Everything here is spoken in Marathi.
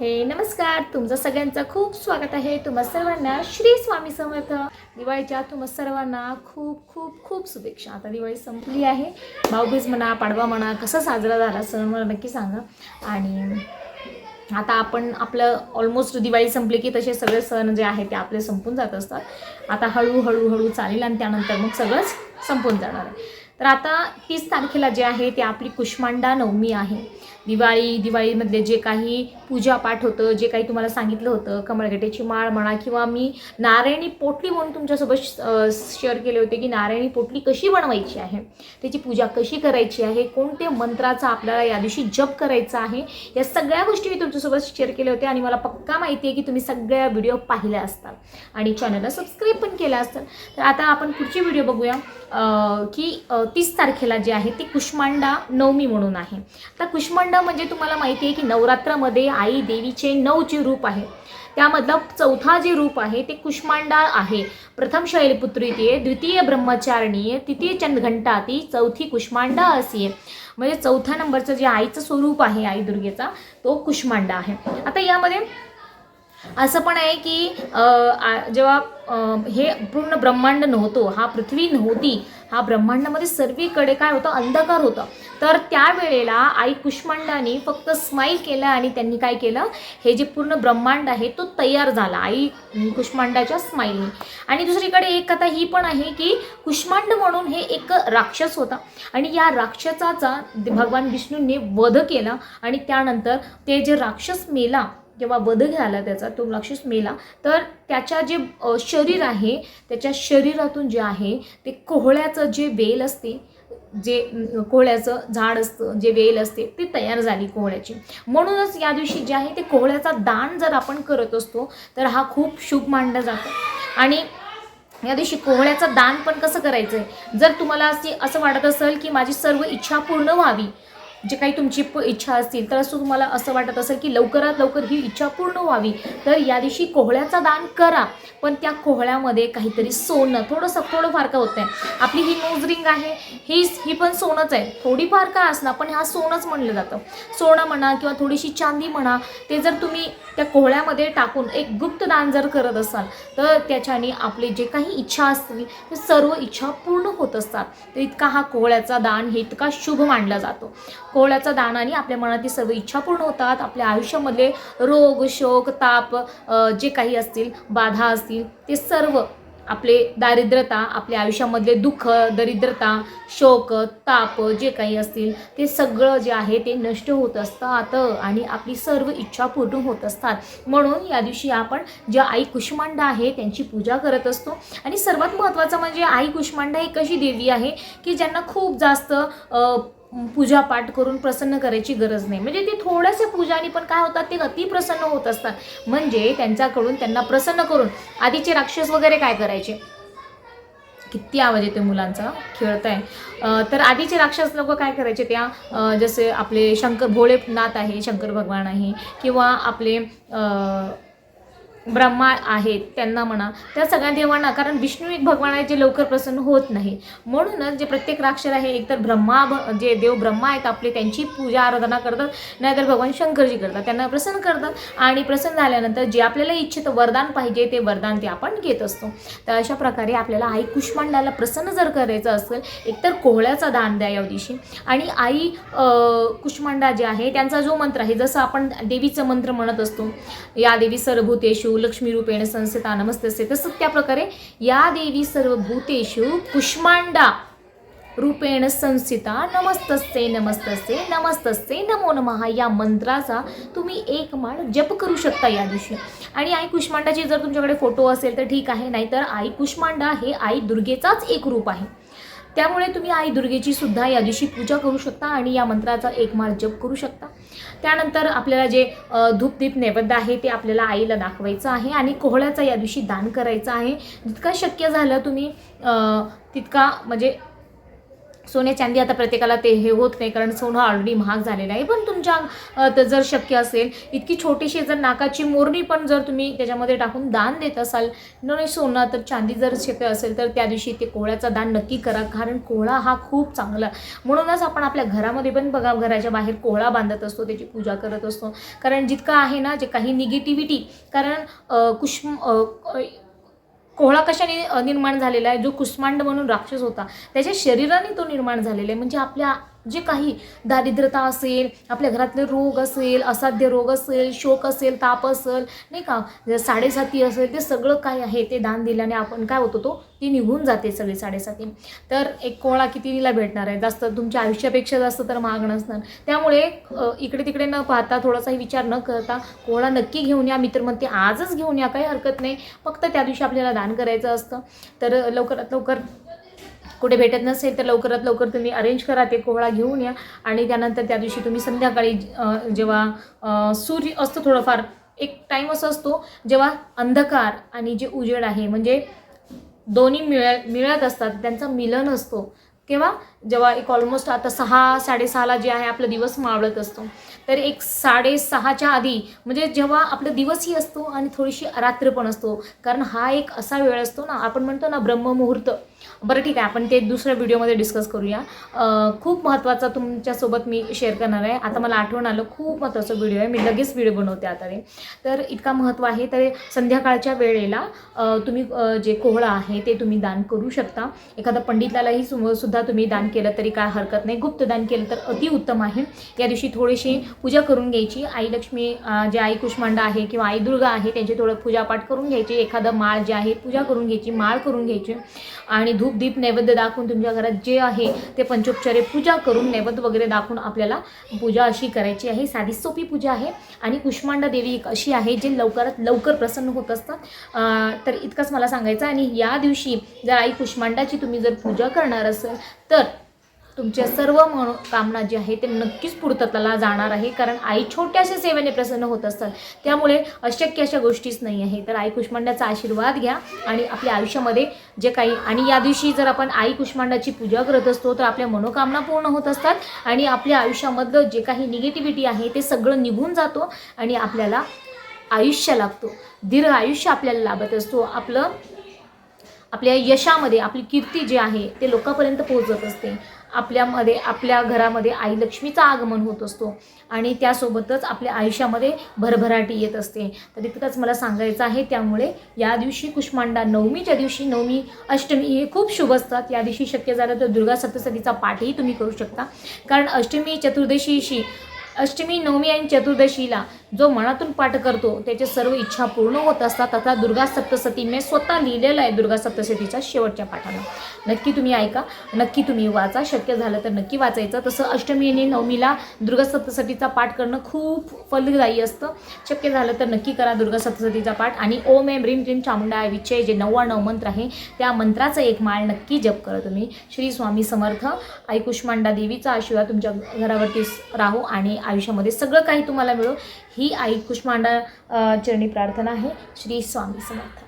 हे नमस्कार. तुमचं सगळ्यांचं खूप स्वागत आहे. तुम्हा सर्वांना श्री स्वामी समर्थ. दिवाळीच्या तुम्हा सर्वांना खूप खूप खूप शुभेच्छा. आता दिवाळी संपली आहे. भाऊबीज म्हणा पाडवा म्हणा कसा साजरा झाला सण मला नक्की सांगा. आणि आता आपण आपलं ऑलमोस्ट दिवाळी संपली की तसे सगळे सण जे आहेत ते आपले संपून जात असतात. आता हळूहळू हळू चालेल आणि त्यानंतर मग सगळंच संपून जाणार आहे. तर आता तीस तारखेला जे आहे ते आपली कुष्मांडा नवमी आहे. दिवाळी दिवाळीमधले जे काही पूजापाठ होतं जे काही तुम्हाला सांगितलं होतं कमळगटेची माळ म्हणा किंवा मी नारायणी पोटली म्हणून तुमच्यासोबत शेअर केले होते की नारायणी पोटली कशी बनवायची आहे? त्याची पूजा कशी करायची आहे? कोणत्या मंत्राचा आपल्याला या दिवशी जप करायचा आहे? या सगळ्या गोष्टी मी तुमच्यासोबत शेअर केल्या होत्या आणि मला पक्का माहिती आहे की तुम्ही सगळ्या व्हिडिओ पाहिल्या असतात आणि चॅनलला सबस्क्राईब पण केल्या असतात तर आता आपण पुढची व्हिडिओ बघूया की तीस तारखेला जे आहे ती कुष्मांडा नवमी म्हणून आहे. आता कुष्मांडा म्हणजे तुम्हाला माहिती आहे की नवरात्रामध्ये आई देवीचे नऊ जे रूप आहे त्यामधलं चौथा जे रूप आहे ते कुष्मांडा आहे. प्रथम शैलपुत्री ती आहे द्वितीय ब्रह्मचारिणी आहे तृतीय चंदघंटा ती चौथी कुष्मांडा अशी आहे. म्हणजे चौथ्या नंबरचं जे आईचं स्वरूप आहे आई दुर्गेचा तो कुष्मांडा आहे. आता यामध्ये असं पण आहे की जेव्हा हे पूर्ण ब्रह्मांड नव्हतो हा पृथ्वी नव्हती हा ब्रह्मांडामध्ये सर्वीकडे काय होतं? अंधकार होतं. तर त्यावेळेला आई कुष्मांडाने फक्त स्माईल केलं आणि त्यांनी काय केलं? हे जे पूर्ण ब्रह्मांड आहे तो तयार झाला. आई कुष्मांडाच्या स्माईलने आणि दुसरीकडे एक कथा ही पण आहे की कुष्मांड म्हणून हे एक राक्षस होता. आणि या राक्षसाचा भगवान विष्णूंनी वध केला. आणि त्यानंतर ते जे राक्षस मेला जेव्हा वध झाला त्याचा तो राक्षस मेला तर त्याच्या जे शरीर आहे त्याच्या शरीरातून जे आहे ते कोहळ्याचं जे वेल असते जे कोहळ्याचं झाड असतं जे वेल असते ते तयार झाली कोहळ्याची. म्हणूनच या दिवशी जे आहे ते कोहळ्याचा दान जर आपण करत असतो तर हा खूप शुभ मानला जातो. आणि या दिवशी कोहळ्याचं दान पण कसं करायचं आहे जर तुम्हाला असे असं वाटत असेल की माझी सर्व इच्छा पूर्ण व्हावी जे काही तुमची प इच्छा असतील तर असं तुम्हाला असं वाटत असेल की लवकरात लवकर ही इच्छा पूर्ण व्हावी. तर या दिवशी कोहळ्याचा दान करा. पण त्या कोहळ्यामध्ये काहीतरी सोनं थोडंसं थोडंफार का होत आहे आपली ही नोज रिंग आहे ही ही पण सोनंच आहे. थोडीफार का असणार पण हा सोनंच म्हणलं जातं. सोनं म्हणा किंवा थोडीशी चांदी म्हणा ते जर तुम्ही त्या कोहळ्यामध्ये टाकून एक गुप्त दान जर करत असाल तर त्याच्याने आपले जे काही इच्छा असतील ते सर्व इच्छा पूर्ण होत असतात. तर इतका हा कोहळ्याचा दान हे इतका शुभ मानला जातो. कोहळ्याचा दानाने आपल्या मनातील सर्व इच्छा पूर्ण होतात. आपल्या आयुष्यामधले रोग शोक ताप जे काही असतील बाधा असतील ते सर्व आपले दारिद्रता आपल्या आयुष्यामधले दुःख दरिद्रता शोक ताप जे काही असतील ते सगळं जे आहे ते नष्ट होत असतात आणि आपली सर्व इच्छा पूर्ण होत असतात. म्हणून या दिवशी आपण ज्या आई कुष्मांडा आहे त्यांची पूजा करत असतो. आणि सर्वात महत्त्वाचं म्हणजे आई कुष्मांडा ही कशी देवी आहे की ज्यांना खूप जास्त पूजापाठ करून प्रसन्न करायची गरज नाही. म्हणजे ते थोड्याशा पूजाने पण काय होतात ते अति प्रसन्न होत असतात. म्हणजे त्यांच्याकडून त्यांना प्रसन्न करून आधीचे राक्षस वगैरे काय करायचे? किती आवाज येतो मुलांचा? खेळताय. आहे तर आधीचे राक्षस लोक काय करायचे त्या जसे आपले शंकर भोळेनाथ आहे शंकर भगवान आहे किंवा आपले ब्रह्मा आहेत त्यांना म्हणा. त्या सगळ्या देवांना कारण विष्णू एक भगवान आहे जे लवकर प्रसन्न होत नाही. म्हणूनच जे प्रत्येक राक्षर आहे एकतर ब्रह्मा भ- जे देव ब्रह्मा आहेत आपले त्यांची पूजा आराधना करतात. नाहीतर भगवान शंकरजी करतात त्यांना प्रसन्न करतात. आणि प्रसन्न झाल्यानंतर जे आपल्याला इच्छित वरदान पाहिजे ते वरदान ते आपण घेत असतो. तर अशा प्रकारे आपल्याला आई कुष्मांडाला प्रसन्न जर करायचं असेल एकतर कोहळ्याचा दान द्या या दिवशी. आणि आई कुष्मांडा जे आहे त्यांचा जो मंत्र आहे जसं आपण देवीचं मंत्र म्हणत असतो या देवी सरभूतेशू लक्ष्मी रूपेण संस्थिता नमस्तस्य. तसं त्या प्रकारे या देवी सर्व भूतेषु कुष्मांडा रूपेण संस्थिता नमस्तस्ते नमस्तस्ते नमस्तस्ते नमो नमः या मंत्राचा तुम्ही एक माळ जप करू शकता या दिवशी. आणि आई कुष्मांडाचे जर तुमच्याकडे फोटो असेल तर ठीक आहे नाहीतर आई कुष्मांडा हे आई दुर्गेचाच एक रूप आहे. त्यामुळे तुम्ही आई दुर्गेची सुद्धा या दिवशी पूजा करू शकता आणि या मंत्राचा एक माळ जप करू शकता. त्यानंतर आपल्याला जे धूपदीप नैवेद्य आहे ते आपल्याला आईला दाखवायचं आहे आणि कोहळ्याचा या दिवशी दान करायचं आहे. जितका शक्य झालं तुम्ही तितका म्हणजे सोने चांदी आता प्रत्येकाला ते हे होत नाही कारण सोनं ऑलरेडी महाग झालेलं आहे. पण तुमच्या जर शक्य असेल इतकी छोटीशी जर नाकाची मोरणी पण जर तुम्ही त्याच्यामध्ये टाकून दान देत असाल न नाही सोनं तर चांदी जर शक्य असेल तर त्या दिवशी ते कोहळ्याचा दान नक्की करा कारण कोहळा हा खूप चांगला. म्हणूनच आपण आपल्या घरामध्ये पण बघा घराच्या बाहेर कोहळा बांधत असतो त्याची पूजा करत असतो. कारण जितकं आहे ना जे काही निगेटिव्हिटी कारण कुष्म कोहळा कशाने निर्माण झालेला आहे? जो कुष्मांड म्हणून राक्षस होता त्याच्या शरीराने तो निर्माण झालेला आहे. म्हणजे आपल्या जे काही दारिद्रता असेल आपल्या घरातले रोग असेल असाध्य रोग असेल शोक असेल ताप असेल नाही का? साडेसाती असेल ते सगळं काय आहे ते दान दिल्याने आपण काय होतो तो? ती निघून जाते सगळी साडेसाती. तर एक कोळा कितीला भेटणार आहे? जास्त तुमच्या आयुष्यापेक्षा जास्त तर महाग नसणार. त्यामुळे इकडे तिकडे न पाहता थोडासाही विचार न करता कोळा नक्की घेऊन या. मित्र म्हणते आजच घेऊन या काही हरकत नाही. फक्त त्या दिवशी आपल्याला दान करायचं असतं. तर लवकरात लवकर कुठे भेटत नसेल तर लवकरात लवकर तुम्ही अरेंज करा ते कोहळा घेऊन या. आणि त्यानंतर त्या दिवशी तुम्ही संध्याकाळी जेव्हा सूर्य असतो थोडंफार एक टाईम असा असतो जेव्हा अंधकार आणि जे उजेड आहे म्हणजे दोन्ही मिळ मिळत असतात त्यांचा मिलन असतो. किंवा जेव्हा एक ऑलमोस्ट आता सहा साडेसहाला जे आहे आपला दिवस मावळत असतो. तर एक साडेसहाच्या आधी म्हणजे जेव्हा आपला दिवसही असतो आणि थोडीशी रात्र पण असतो. कारण हा एक असा वेळ असतो ना आपण म्हणतो ना ब्रह्ममुहूर्त. बरं ठीक आहे आपण ते दुसऱ्या व्हिडिओमध्ये डिस्कस करूया. खूप महत्त्वाचा तुमच्यासोबत मी शेअर करणार आहे. आता मला आठवण आलं खूप महत्त्वाचा व्हिडिओ आहे. मी लगेच व्हिडिओ बनवते आता ते तर इतका महत्त्व आहे. तर संध्याकाळच्या वेळेला तुम्ही जे कोहळा आहे ते तुम्ही दान करू शकता. एखादा पंडितलाही सुद्धा तुम्ही दान केलं तरी काय हरकत नाही. गुप्तदान केलं तर अतिउत्तम आहे. या दिवशी थोडीशी पूजा करून घ्यायची. आई लक्ष्मी जे आई कुष्मांडा आहे किंवा आई दुर्गा आहे त्यांची थोडं पूजापाठ करून घ्यायची. एखादं माळ जे आहे पूजा करून घ्यायची माळ करून घ्यायची. आणि धूप दीप नैवेद्य दाखवून तुमच्या घरात जे आहे ते पंचोपचारे पूजा करून नैवेद्य वगैरे दाखवून आपल्याला पूजा अशी करायची आहे. साधी सोपी पूजा आहे. आणि कुष्मांडा देवी एक अशी आहे जे लवकरात लवकर प्रसन्न होत असतात. तर इतकंच मला सांगायचं आणि या दिवशी जर आई कुष्मांडाची तुम्ही जर पूजा करणार असेल तर तुमच्या सर्व मनोकामना जी आहे ते नक्कीच पूर्तताला जाणार आहे. कारण आई छोट्याशा सेवेने प्रसन्न होत असतात. त्यामुळे अशक्य अशा गोष्टीच नाही आहे. तर आई कुष्मांडाचा आशीर्वाद घ्या आणि आपल्या आयुष्यामध्ये जे काही आणि या दिवशी जर आपण आई कुष्मांडाची पूजा करत असतो तर आपल्या मनोकामना पूर्ण होत असतात. आणि आपल्या आयुष्यामधलं जे काही निगेटिव्हिटी आहे ते सगळं निघून जातो आणि आपल्याला आयुष्य लागतो. दीर्घ आयुष्य आपल्याला लाभत असतो. आपलं आपल्या यशामध्ये आपली कीर्ती जी आहे ते लोकांपर्यंत पोहोचत असते. आपल्यामध्ये आपल्या घरामध्ये आई लक्ष्मीचं आगमन होत असतो आणि त्यासोबतच आपल्या आयुष्यामध्ये भरभराटी येत असते. तर इतकंच मला सांगायचं आहे त्यामुळे या दिवशी कुष्मांडा नवमीच्या दिवशी नवमी अष्टमी हे खूप शुभ असतात. या दिवशी शक्य झालं तर दुर्गा सप्तसतीचा पाठही तुम्ही करू शकता. कारण अष्टमी चतुर्दशीशी अष्टमी नवमी आणि चतुर्दशीला जो मनातून पाठ करतो त्याचे सर्व इच्छा पूर्ण होत असतात. आता दुर्गा सप्तसती मी स्वतः लिहिलेलं आहे दुर्गा सप्तसतीचा शेवटच्या पाठाला. नक्की तुम्ही ऐका नक्की तुम्ही वाचा. शक्य झालं तर नक्की वाचायचं. तसं अष्टमी आणि नवमीला दुर्गा सप्तसतीचा पाठ करणं खूप फलदायी असतं. शक्य झालं तर नक्की करा दुर्गा सप्तसतीचा पाठ. आणि ओम एम रीम रीम चामुंडा विचे जे नव्याण्णव मंत्र आहे त्या मंत्राचं एक माळ नक्की जप करा तुम्ही. श्री स्वामी समर्थ आई कुष्मांडा देवीचा आशीर्वाद तुमच्या घरावरती राहू आणि आयुष्यामध्ये सगळं काही तुम्हाला मिळो. ही आई कुष्मांडा चरणी प्रार्थना आहे. श्री स्वामी समर्थ.